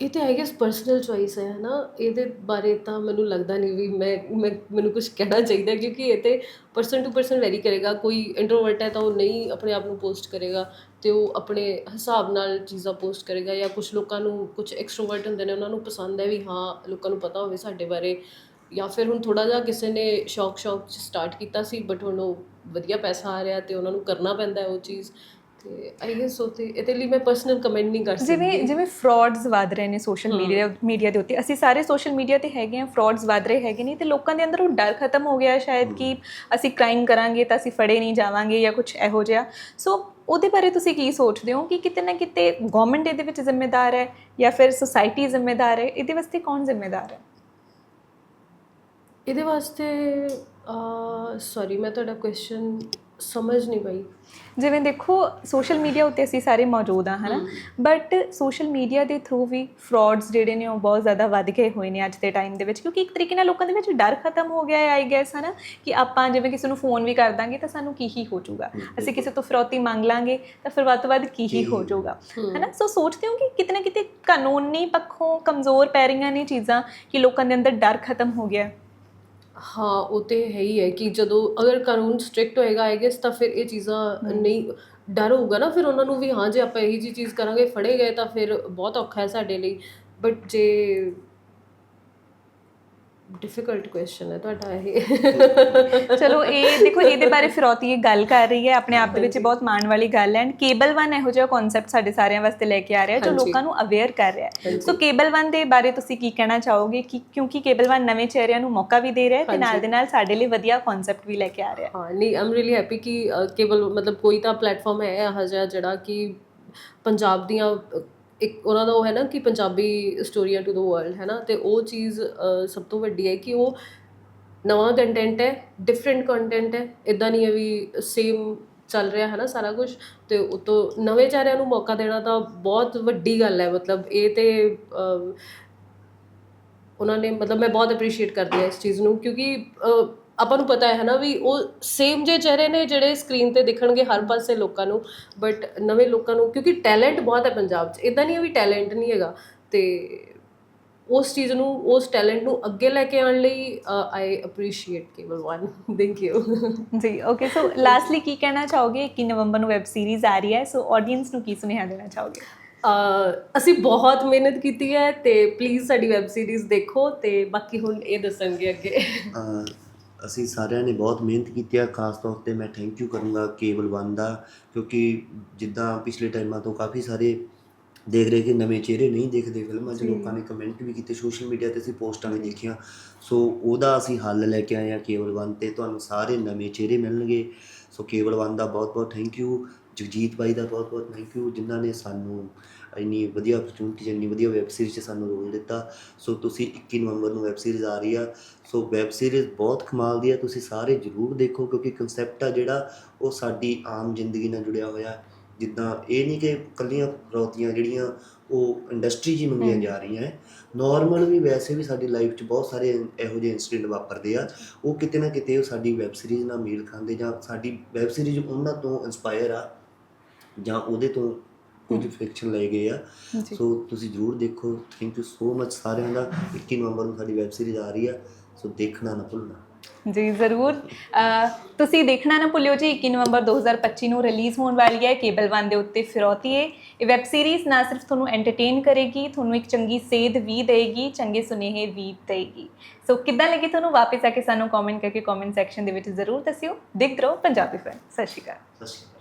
Speaker 2: ਇਹ ਤਾਂ ਆਈ ਗੈਸ ਪਰਸਨਲ ਚੋਇਸ ਹੈ ਨਾ ਇਹਦੇ ਬਾਰੇ ਤਾਂ ਮੈਨੂੰ ਲੱਗਦਾ ਨਹੀਂ ਵੀ ਮੈਂ ਮੈਂ, ਮੈਨੂੰ ਕੁਝ ਕਹਿਣਾ ਚਾਹੀਦਾ ਕਿਉਂਕਿ ਇਹ ਤੇ ਪਰਸਨ ਟੂ ਪਰਸਨ ਵੈਰੀ ਕਰੇਗਾ। ਕੋਈ ਇੰਟਰੋਵਰਟ ਹੈ ਤਾਂ ਉਹ ਨਹੀਂ ਆਪਣੇ ਆਪ ਨੂੰ ਪੋਸਟ ਕਰੇਗਾ ਤੇ ਉਹ ਆਪਣੇ ਹਿਸਾਬ ਨਾਲ ਚੀਜ਼ਾਂ ਪੋਸਟ ਕਰੇਗਾ ਜਾਂ ਕੁਝ ਲੋਕਾਂ ਨੂੰ ਕੁਝ ਐਕਸਟਰੋਵਰਟ ਹੁੰਦੇ ਨੇ, ਉਹਨਾਂ ਨੂੰ ਪਸੰਦ ਹੈ ਵੀ ਹਾਂ, ਲੋਕਾਂ ਨੂੰ ਪਤਾ ਹੋਵੇ ਸਾਡੇ ਬਾਰੇ। ਜਾਂ ਫਿਰ ਹੁਣ ਥੋੜਾ ਜਿਹਾ ਕਿਸੇ ਨੇ ਸ਼ੌਕ ਸ਼ੌਕ ਚ ਸਟਾਰਟ ਕੀਤਾ ਸੀ ਬਟ ਹੁਣ ਉਹ ਵਧੀਆ ਪੈਸਾ ਆ ਰਿਹਾ ਤੇ ਉਹਨਾਂ ਨੂੰ ਕਰਨਾ ਪੈਂਦਾ ਉਹ ਚੀਜ਼। ਤੇ ਆਈ ਗੈਸ ਤੇ ਇਹਦੇ ਲਈ ਮੈਂ ਪਰਸਨਲ ਕਮੈਂਟ ਨਹੀਂ ਕਰ
Speaker 3: ਜਿਵੇਂ
Speaker 2: ਸਕਦੀ।
Speaker 3: ਜਿਵੇਂ ਫਰਾਡਸ ਵਧ ਰਹੇ ਨੇ ਸੋਸ਼ਲ। ਮੀਡੀਆ ਮੀਡੀਆ ਦੇ ਉੱਤੇ। ਅਸੀਂ ਸਾਰੇ ਸੋਸ਼ਲ ਮੀਡੀਆ ਤੇ ਹੈਗੇ ਆ ਫਰਾਡਸ ਵਧ ਰਹੇ ਹੈਗੇ ਨੇ ਤੇ ਲੋਕਾਂ ਦੇ ਅੰਦਰ ਉਹ ਡਰ ਖਤਮ ਹੋ ਗਿਆ ਸ਼ਾਇਦ ਕਿ ਅਸੀਂ ਕ੍ਰਾਈਮ ਕਰਾਂਗੇ ਤਾਂ ਅਸੀਂ ਫੜੇ ਨਹੀਂ ਜਾਵਾਂਗੇ ਜਾਂ ਕੁਝ ਇਹੋ ਜਿਹਾ। ਸੋ ਉਹਦੇ ਬਾਰੇ ਤੁਸੀਂ ਕੀ ਸੋਚਦੇ ਹੋ ਕਿ ਕਿਤੇ ਨਾ ਕਿਤੇ ਗਵਰਨਮੈਂਟ ਇਹਦੇ ਵਿੱਚ ਜ਼ਿੰਮੇਦਾਰ ਹੈ ਜਾਂ ਫਿਰ ਸੁਸਾਇਟੀ ਜ਼ਿੰਮੇਦਾਰ ਹੈ? ਇਹਦੇ ਵਾਸਤੇ ਕੌਣ ਜ਼ਿੰਮੇਦਾਰ ਹੈ?
Speaker 2: ਇਹਦੇ ਵਾਸਤੇ ਸੌਰੀ ਮੈਂ ਤੁਹਾਡਾ ਕੁਐਸਚਨ ਸਮਝ ਨਹੀਂ ਪਾਈ।
Speaker 3: ਜਿਵੇਂ ਦੇਖੋ ਸੋਸ਼ਲ ਮੀਡੀਆ ਉੱਤੇ ਅਸੀਂ ਸਾਰੇ ਮੌਜੂਦ ਆ ਹਨਾ? ਬਟ ਸੋਸ਼ਲ ਮੀਡੀਆ ਦੇ ਥਰੂ ਵੀ ਫਰਾਡਸ ਜਿਹੜੇ ਨੇ ਉਹ ਬਹੁਤ ਜ਼ਿਆਦਾ ਵੱਧ ਗਏ ਹੋਏ ਨੇ ਅੱਜ ਦੇ ਟਾਈਮ ਦੇ ਵਿੱਚ। ਕਿਉਂਕਿ ਇੱਕ ਤਰੀਕੇ ਨਾਲ ਲੋਕਾਂ ਦੇ ਵਿੱਚ ਡਰ ਖਤਮ ਹੋ ਗਿਆ ਹੈ ਆਈ ਗੈਸ ਹਨਾ? ਕਿ ਆਪਾਂ ਜਿਵੇਂ ਕਿਸੇ ਨੂੰ ਫੋਨ ਵੀ ਕਰ ਦਾਂਗੇ ਤਾਂ ਸਾਨੂੰ ਕੀ ਹੀ ਹੋ ਜਾਊਗਾ? ਅਸੀਂ ਕਿਸੇ ਤੋਂ ਫਰੌਤੀ ਮੰਗ ਲਾਂਗੇ ਤਾਂ ਫਿਰ ਵੱਧ ਤੋਂ ਵੱਧ ਕੀ ਹੀ ਹੋ ਜਾਊਗਾ? ਹਨਾ? ਸੋ ਸੋਚਦੇ ਹੋ ਕਿ ਕਿਤੇ ਨਾ ਕਿਤੇ ਕਾਨੂੰਨੀ ਪੱਖੋਂ ਕਮਜ਼ੋਰ ਪੈ ਰਹੀਆਂ ਨੇ ਚੀਜ਼ਾਂ ਕਿ ਲੋਕਾਂ ਦੇ ਅੰਦਰ ਡਰ ਖਤਮ ਹੋ ਗਿਆ ਹੈ।
Speaker 2: ਉਹ ਤੇ ਹੈ ਹੀ ਹੈ ਕਿ ਜਦੋਂ ਅਗਰ ਕਾਨੂੰਨ ਸਟ੍ਰਿਕਟ ਹੋਏਗਾ ਆਈ ਗੈਸ ਤਾਂ ਫਿਰ ਇਹ ਚੀਜ਼ਾਂ ਨਹੀਂ ਡਰ ਹੋਊਗਾ ਨਾ ਫਿਰ ਉਹਨਾਂ ਨੂੰ ਵੀ ਹਾਂ ਜੇ ਆਪਾਂ ਇਹੀ ਜੀ ਚੀਜ਼ ਕਰਾਂਗੇ ਫੜੇ ਗਏ ਤਾਂ ਫਿਰ ਬਹੁਤ ਔਖਾ ਹੈ ਸਾਡੇ ਲਈ ਬਟ ਜੇ ਡਿਫਿਕਲਟ ਕੁਐਸਚਨ ਹੈ ਤੁਹਾਡਾ ਇਹ
Speaker 3: ਚਲੋ ਇਹ ਦੇਖੋ ਇਹਦੇ ਬਾਰੇ ਫਿਰੌਤੀ ਇਹ ਗੱਲ ਕਰ ਰਹੀ ਹੈ ਆਪਣੇ ਆਪ ਦੇ ਵਿੱਚ। ਬਹੁਤ ਮਾਣ ਵਾਲੀ ਗੱਲ ਹੈ ਐਂਡ ਕੇਬਲ ਵਨ ਇਹੋ ਜਿਹਾ ਕਨਸੈਪਟ ਸਾਡੇ ਸਾਰਿਆਂ ਵਾਸਤੇ ਲੈ ਕੇ ਆ ਰਿਹਾ ਜੋ। ਲੋਕਾਂ ਨੂੰ ਅਵੇਅਰ ਕਰ ਰਿਹਾ। ਸੋ ਕੇਬਲ ਵਨ ਦੇ ਬਾਰੇ ਤੁਸੀਂ ਕੀ ਕਹਿਣਾ ਚਾਹੋਗੇ ਕਿ ਕਿਉਂਕਿ ਕੇਬਲ ਵਨ ਨਵੇਂ ਚਿਹਰਿਆਂ ਨੂੰ ਮੌਕਾ ਵੀ ਦੇ ਰਿਹਾ ਹੈ ਤੇ ਨਾਲ। ਦੇ ਨਾਲ ਸਾਡੇ ਲਈ ਵਧੀਆ ਕਨਸੈਪਟ ਵੀ ਲੈ ਕੇ ਆ ਰਿਹਾ ਹੈ
Speaker 2: ਹਾਂ ਨਹੀਂ ਆਮ ਰੀਲੀ ਹੈਪੀ ਕਿ ਅ, ਕੇਵਲ ਮਤਲਬ ਕੋਈ ਤਾਂ ਪਲੇਟਫਾਰਮ ਹੈ ਇਹੋ ਜਿਹਾ ਜਿਹੜਾ ਕਿ ਪੰਜਾਬ ਦੀਆਂ ਇੱਕ ਉਹਨਾਂ ਦਾ ਉਹ ਹੈ ਨਾ ਕਿ ਪੰਜਾਬੀ ਸਟੋਰੀਆਂ ਟੂ ਦ ਵਰਲਡ ਹੈ ਨਾ ਅਤੇ ਉਹ ਚੀਜ਼ ਸਭ ਤੋਂ ਵੱਡੀ ਹੈ ਕਿ ਉਹ ਨਵਾਂ ਕੰਟੈਂਟ ਹੈ ਡਿਫਰੈਂਟ ਕੰਟੈਂਟ ਹੈ ਇੱਦਾਂ ਨਹੀਂ ਹੈ ਵੀ ਸੇਮ ਚੱਲ ਰਿਹਾ ਹੈ ਨਾ ਸਾਰਾ ਕੁਝ ਤੇ ਉਤੋਂ ਨਵੇਂ ਚਾਰਿਆਂ ਨੂੰ ਮੌਕਾ ਦੇਣਾ ਤਾਂ ਬਹੁਤ ਵੱਡੀ ਗੱਲ ਹੈ, ਮਤਲਬ ਇਹ ਤੇ ਉਹਨਾਂ ਨੇ ਮਤਲਬ ਮੈਂ ਬਹੁਤ ਅਪਰੀਸ਼ੀਏਟ ਕਰਦੀ ਹਾਂ ਇਸ ਚੀਜ਼ ਨੂੰ ਕਿਉਂਕਿ ਆਪਾਂ ਨੂੰ ਪਤਾ ਹੈ ਨਾ ਵੀ ਉਹ ਸੇਮ ਜੇ ਚਿਹਰੇ ਨੇ ਜਿਹੜੇ ਸਕਰੀਨ ਤੇ ਦਿਖਣਗੇ ਹਰ ਪਾਸੇ ਲੋਕਾਂ ਨੂੰ ਬਟ ਨਵੇਂ ਲੋਕਾਂ ਨੂੰ ਕਿਉਂਕਿ ਟੈਲੈਂਟ ਬਹੁਤ ਹੈ ਪੰਜਾਬ 'ਚ ਇਦਾਂ ਨਹੀਂ ਹੈ ਵੀ ਟੈਲੈਂਟ ਨਹੀਂ ਹੈਗਾ ਤੇ ਉਸ ਚੀਜ਼ ਨੂੰ ਉਸ ਟੈਲੈਂਟ ਨੂੰ ਅੱਗੇ ਲੈ ਕੇ ਆਉਣ ਲਈ I appreciate cable one thank you
Speaker 3: ਜੀ ਓਕੇ ਸੋ ਲਾਸਟਲੀ ਕੀ ਕਹਿਣਾ ਚਾਹੋਗੇ? 21 ਨਵੰਬਰ ਨੂੰ ਵੈਬ ਸੀਰੀਜ਼ ਆ ਰਹੀ ਹੈ ਸੋ ਆਡੀਅנס ਨੂੰ ਕੀ ਸੁਨੇਹਾ ਦੇਣਾ ਚਾਹੋਗੇ?
Speaker 2: ਅਸੀਂ ਬਹੁਤ ਮਿਹਨਤ ਕੀਤੀ ਹੈ ਤੇ ਪਲੀਜ਼ ਸਾਡੀ ਵੈਬ ਸੀਰੀਜ਼ ਦੇਖੋ ਤੇ ਬਾਕੀ ਹੁਣ ਇਹ ਦੱਸਣਗੇ ਅੱਗੇ।
Speaker 1: ਅਸੀਂ ਸਾਰਿਆਂ ਨੇ ਬਹੁਤ ਮਿਹਨਤ ਕੀਤੀ ਆ ਖਾਸ ਤੌਰ ਤੇ ਮੈਂ ਥੈਂਕ ਯੂ ਕਰੂੰਗਾ ਕੇਬਲ ਵਨ ਦਾ ਕਿਉਂਕਿ ਜਿੱਦਾਂ ਪਿਛਲੇ ਟਾਈਮਾਂ ਤੋਂ ਕਾਫੀ ਸਾਰੇ ਦੇਖ ਰਹੇ ਕਿ ਨਵੇਂ ਚਿਹਰੇ ਨਹੀਂ ਦਿਖਦੇ ਫਿਲਮਾਂ 'ਚ
Speaker 3: ਜੀ।
Speaker 1: ਲੋਕਾਂ ਨੇ ਕਮੈਂਟ ਵੀ ਕੀਤੇ ਸੋਸ਼ਲ ਮੀਡੀਆ ਤੇ ਅਸੀਂ ਪੋਸਟਾਂ ਵੀ ਦੇਖੀਆਂ। ਸੋ ਉਹਦਾ ਅਸੀਂ ਹੱਲ ਲੈ ਕੇ ਆਏ ਆ ਕੇਬਲ ਵਨ ਤੇ ਤੁਹਾਨੂੰ ਸਾਰੇ ਨਵੇਂ ਚਿਹਰੇ ਮਿਲਣਗੇ। ਸੋ ਕੇਬਲ ਵਨ ਦਾ ਬਹੁਤ ਬਹੁਤ ਥੈਂਕ ਯੂ ਜਗਜੀਤ ਬਾਈ ਦਾ ਬਹੁਤ ਬਹੁਤ ਥੈਂਕ ਯੂ ਜਿਨ੍ਹਾਂ ਨੇ ਸਾਨੂੰ ਇੰਨੀ ਵਧੀਆ opportunity ਇੰਨੀ ਵਧੀਆ ਵੈਬ ਸੀਰੀਜ਼ 'ਚ ਸਾਨੂੰ ਰੋਲ ਦਿੱਤਾ। ਸੋ ਤੁਸੀਂ 21 ਨਵੰਬਰ ਨੂੰ ਵੈਬ ਸੀਰੀਜ਼ ਆ ਰਹੀ ਆ। ਸੋ ਵੈਬ ਸੀਰੀਜ਼ ਬਹੁਤ ਕਮਾਲ ਦੀ ਆ, ਤੁਸੀਂ ਸਾਰੇ ਜਰੂਰ ਦੇਖੋ ਕਿਉਂਕਿ ਕਨਸੈਪਟ ਆ ਜਿਹੜਾ, ਉਹ ਸਾਡੀ ਆਮ ਜ਼ਿੰਦਗੀ ਨਾਲ ਜੁੜਿਆ ਹੋਇਆ। ਜਿੱਦਾਂ ਇਹ ਨਹੀਂ ਕਿ ਕੱਲੀਆਂ ਫਿਰੌਤੀਆਂ ਜਿਹੜੀਆਂ, ਉਹ ਇੰਡਸਟਰੀ 'ਚ ਹੀ ਮੰਗੀਆਂ ਜਾ ਰਹੀਆਂ ਹੈ ਨਾਰਮਲ ਵੀ ਵੈਸੇ ਵੀ ਸਾਡੀ ਲਾਈਫ 'ਚ ਬਹੁਤ ਸਾਰੇ ਇਹੋ ਜਿਹੇ ਇਨਸੀਡੈਂਟ ਵਾਪਰਦੇ ਆ। ਉਹ ਕਿਤੇ ਨਾ ਕਿਤੇ ਉਹ ਸਾਡੀ ਵੈਬ ਸੀਰੀਜ਼ ਨਾਲ ਮੇਲ ਖਾਂਦੇ ਜਾਂ ਸਾਡੀ ਵੈਬ ਸੀਰੀਜ਼ ਉਹਨਾਂ ਤੋਂ ਇਨਸਪਾਇਰ ਆ। ਜਾਂ ਉਹਦੇ ਤੋਂ ਕੁਝ ਫਿਕਸ਼ਨ ਲਏ ਗਏ ਆ। ਸੋ ਤੁਸੀਂ ਜਰੂਰ ਦੇਖੋ। ਥੈਂਕ ਯੂ ਸੋ ਮਚ ਸਾਰਿਆਂ ਦਾ। 21 ਨਵੰਬਰ ਨੂੰ ਸਾਡੀ ਵੈਬ ਸੀਰੀਜ਼ ਆ ਰਹੀ ਆ। ਸੋ ਦੇਖਣਾ ਨਾ ਭੁੱਲਣਾ।
Speaker 3: ਜੀ ਜ਼ਰੂਰ। ਤੁਸੀਂ ਦੇਖਣਾ ਨਾ ਭੁੱਲਿਓ ਜੀ 21 ਨਵੰਬਰ 2025 ਨੂੰ ਰਿਲੀਜ਼ ਹੋਣ ਵਾਲੀ ਹੈ ਕੇਬਲ 1 ਦੇ ਉੱਤੇ ਫਿਰੌਤੀਏ ਇਹ ਵੈਬ ਸੀਰੀਜ਼ ਨਾ ਸਿਰਫ ਤੁਹਾਨੂੰ ਐਂਟਰਟੇਨ ਕਰੇਗੀ ਤੁਹਾਨੂੰ ਇੱਕ ਚੰਗੀ ਸੇਧ ਵੀ ਦੇਗੀ ਚੰਗੇ ਸੁਨੇਹੇ ਵੀ ਦੇਗੀ। ਸੋ ਕਿੱਦਾਂ ਲੱਗੀ ਤੁਹਾਨੂੰ? ਵਾਪਸ ਆ ਕੇ ਸਾਨੂੰ ਕਮੈਂਟ ਕਰਕੇ ਕਮੈਂਟ ਸੈਕਸ਼ਨ ਦੇ ਵਿੱਚ ਜ਼ਰੂਰ ਦੱਸਿਓ। ਦੇਖਦੇ ਰਹੋ ਪੰਜਾਬੀ ਫਰੈਂਡ ਸਤਿ ਸ਼੍ਰੀ ਅਕਾਲ।
Speaker 1: ਸਤਿ ਸ਼੍ਰੀ ਅਕਾਲ।